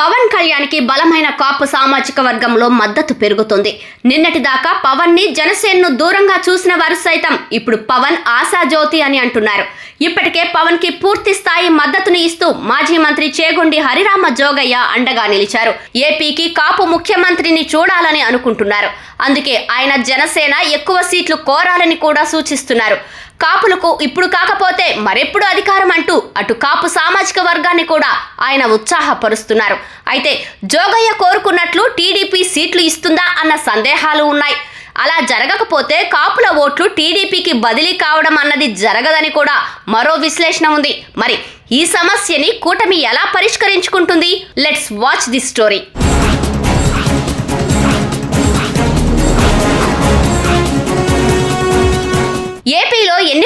పవన్ కళ్యాణ్కి బలమైన కాపు సామాజిక వర్గంలో మద్దతు పెరుగుతుంది. నిన్నటి దాకా పవన్ని జనసేనను దూరంగా చూసిన వారు సైతం ఇప్పుడు పవన్ ఆశాజ్యోతి అని అంటున్నారు. ఇప్పటికే పవన్కి పూర్తి స్థాయి మద్దతుని ఇస్తూ మాజీ మంత్రి చేగొండి హరిరామ జోగయ్య అండగా నిలిచారు. ఏపీకి కాపు ముఖ్యమంత్రిని చూడాలని అనుకుంటున్నారు. అందుకే ఆయన జనసేన ఎక్కువ సీట్లు కోరాలని కూడా సూచిస్తున్నారు. కాపులకు ఇప్పుడు కాకపోతే మరెప్పుడు అధికారం అంటూ అటు కాపు సామాజిక వర్గాన్ని కూడా ఆయన ఉత్సాహపరుస్తున్నారు. అయితే జోగయ్య కోరుకున్నట్లు టీడీపీ సీట్లు ఇస్తుందా అన్న సందేహాలు ఉన్నాయి. అలా జరగకపోతే కాపుల ఓట్లు టీడీపీకి బదిలీ కావడం అన్నది జరగదని కూడా మరో విశ్లేషణ ఉంది. మరి ఈ సమస్యని కూటమి ఎలా పరిష్కరించుకుంటుంది? Let's watch the story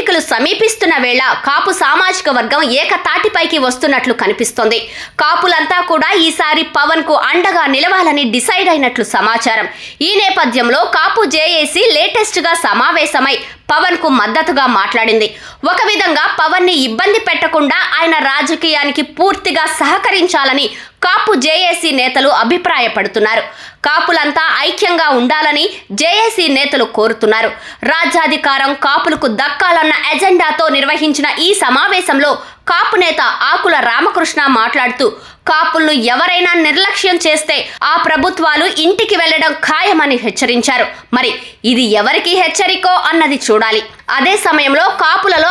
take a సమీపిస్తున్న వేళ కాపు సామాజిక వర్గం ఏకతాటిపైకి వస్తున్నట్లు కనిపిస్తోంది. కాపులంతా కూడా ఈసారి పవన్కు అండగా నిలవాలని డిసైడ్ అయినట్లు సమాచారం. ఈ నేపథ్యంలో కాపు జేఏసీ లేటెస్ట్గా సమావేశమై పవన్కు మద్దతుగా మాట్లాడింది. ఒక విధంగా పవన్ని ఇబ్బంది పెట్టకుండా ఆయన రాజకీయానికి పూర్తిగా సహకరించాలని కాపు జేఏసీ నేతలు అభిప్రాయపడుతున్నారు. కాపులంతా ఐక్యంగా ఉండాలని జేఏసీ నేతలు కోరుతున్నారు. రాజ్యాధికారం కాపులకు దక్కాలన్న ఎజెండాతో నిర్వహించిన ఈ సమావేశంలో కాపు నేత ఆకుల రామకృష్ణ మాట్లాడుతూ కాపులను ఎవరైనా నిర్లక్ష్యం చేస్తే ఆ ప్రభుత్వాలు ఇంటికి వెళ్ళడం ఖాయమని హెచ్చరించారు. మరి ఇది ఎవరికి హెచ్చరికో అన్నది చూడాలి. అదే సమయంలో కాపులలో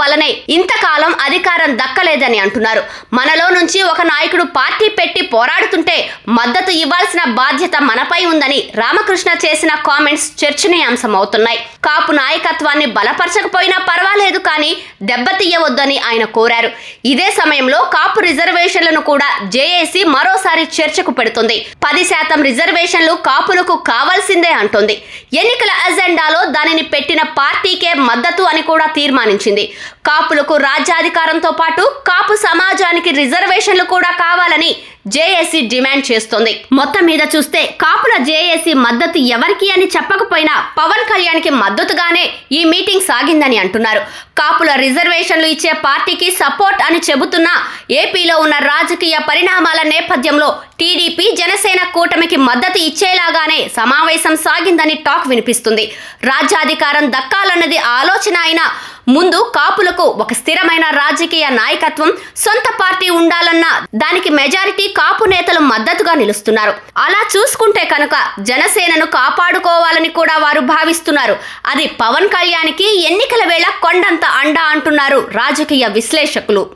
వలనే ఇంతకాలం అధికారం దక్కలేదని అంటున్నారు. మనలో నుంచి ఒక నాయకుడు పార్టీ పెట్టి పోరాడుతుంటే మద్దతు ఇవ్వాల్సిన బాధ్యత మనపై ఉందని రామకృష్ణ చేసిన కామెంట్స్ చర్చనీయాంశం అవుతున్నాయి కాపు నాయకత్వాన్ని బలపరచకపోయినా పర్వాలేదు కానీ దెబ్బతీయవద్దని ఆయన కోరారు. ఇదే సమయంలో కాపు రిజర్వేషన్లను కూడా జేఏసీ మరోసారి చర్చకు పెడుతుంది. పది శాతం రిజర్వేషన్లు కాపులకు కావాల్సిందే అంటోంది. ఎన్నికల అజెండాలో దానిని పెట్టిన పార్టీకే మద్దతు అని కూడా తీర్మానించింది. కాపులకు రాజ్యాధికారంతో పాటు కాపు సమాజానికి రిజర్వేషన్లు కూడా కావాలని జేఏసీ డిమాండ్ చేస్తోంది. మొత్తం మీద చూస్తే కాపుల జేఏసీ మద్దతు ఎవరికి అని చెప్పకపోయినా పవన్ కళ్యాణ్కి మద్దతుగానే ఈ మీటింగ్ సాగిందని అంటున్నారు. కాపుల రిజర్వేషన్లు ఇచ్చే పార్టీకి సపోర్ట్ అని చెబుతున్నా ఏపీలో ఉన్న రాజకీయ పరిణామాల నేపథ్యంలో టీడీపీ జనసేన కూటమికి మద్దతు ఇచ్చేలాగానే సమావేశం సాగిందని టాక్ వినిపిస్తుంది. రాజ్యాధికారం దక్కాలన్నది ఆలోచన అయినా ముందు కాపులకు ఒక స్థిరమైన రాజకీయ నాయకత్వం సొంత పార్టీ ఉండాలన్న దానికి మెజారిటీ కాపు నేతలు మద్దతుగా నిలుస్తున్నారు. అలా చూసుకుంటే కనుక జనసేనను కాపాడుకోవాలని కూడా వారు భావిస్తున్నారు. అది పవన్ కళ్యాణ్కి ఎన్నికల వేళ కొండంత అండ అంటున్నారు రాజకీయ విశ్లేషకులు.